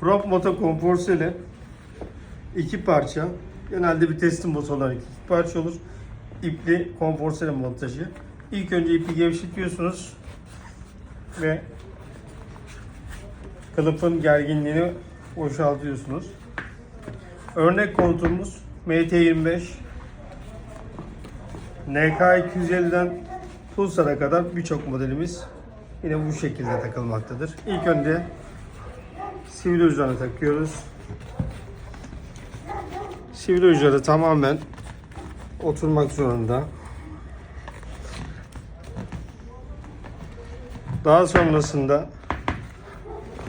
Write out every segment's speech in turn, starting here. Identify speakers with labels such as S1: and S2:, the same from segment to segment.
S1: Prop moto konforseli iki parça. Genelde bir teslim motorlar iki parça olur. İpli konforseli montajı. İlk önce ipi gevşetiyorsunuz ve kılıfın gerginliğini boşaltıyorsunuz. Örnek koltuğumuz MT25 NK250'den Pulsar'a kadar birçok modelimiz yine bu şekilde takılmaktadır. İlk önce sivil uçlarını takıyoruz. Sivil uçları tamamen oturmak zorunda. Daha sonrasında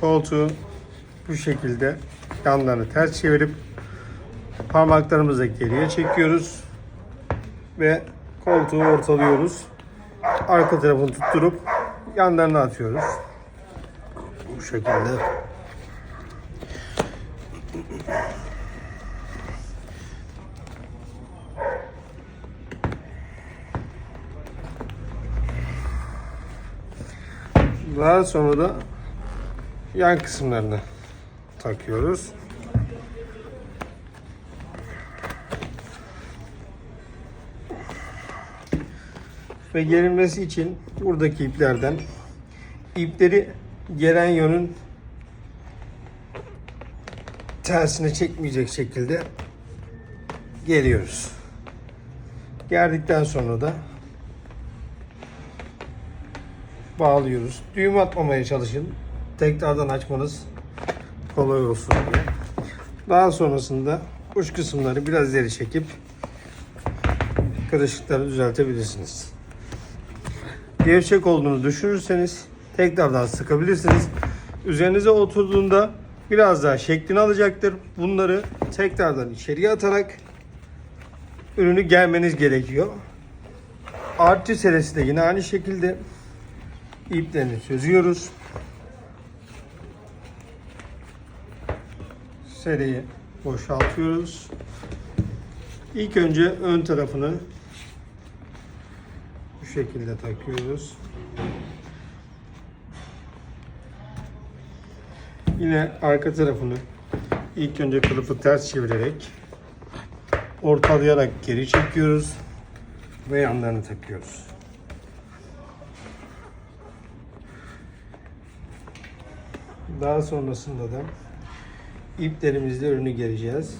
S1: koltuğu bu şekilde yanlarını ters çevirip parmaklarımızla geriye çekiyoruz ve koltuğu ortalıyoruz. Arka tarafını tutturup yanlarına atıyoruz. Bu şekilde. Daha sonra da yan kısımlarını takıyoruz. Ve gerilmesi için buradaki iplerden ipleri gelen yönün tersine çekmeyecek şekilde geliyoruz. Gerdikten sonra da bağlıyoruz. Düğüm atmamaya çalışın. Tekrardan açmanız kolay olsun diye. Daha sonrasında uç kısımları biraz ileri çekip kırışıkları düzeltebilirsiniz. Gevşek olduğunu düşünürseniz tekrardan sıkabilirsiniz. Üzerinize oturduğunda biraz daha şeklini alacaktır. Bunları tekrardan içeriye atarak ürünü gelmeniz gerekiyor. Artçı serisi de yine aynı şekilde iplerini çözüyoruz. Seriyi boşaltıyoruz. İlk önce ön tarafını bu şekilde takıyoruz. Yine arka tarafını ilk önce kılıfı ters çevirerek ortalayarak geri çekiyoruz ve yanlarını takıyoruz. Daha sonrasında da iplerimizle ürünü gereceğiz.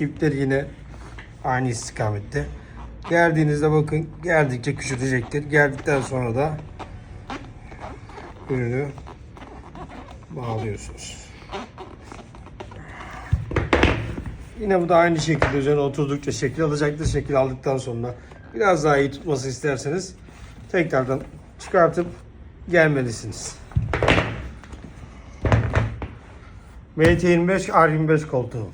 S1: İpler yine aynı istikamette. Gerdiğinizde bakın gerdikçe küçülecektir. Gerdikten sonra da ürünü bağlıyorsunuz. Yine bu da aynı şekilde üzerine oturdukça şekil alacaktır. Şekil aldıktan sonra biraz daha iyi tutması isterseniz tekrardan çıkartıp gelmelisiniz. MT25 R25 koltuğu.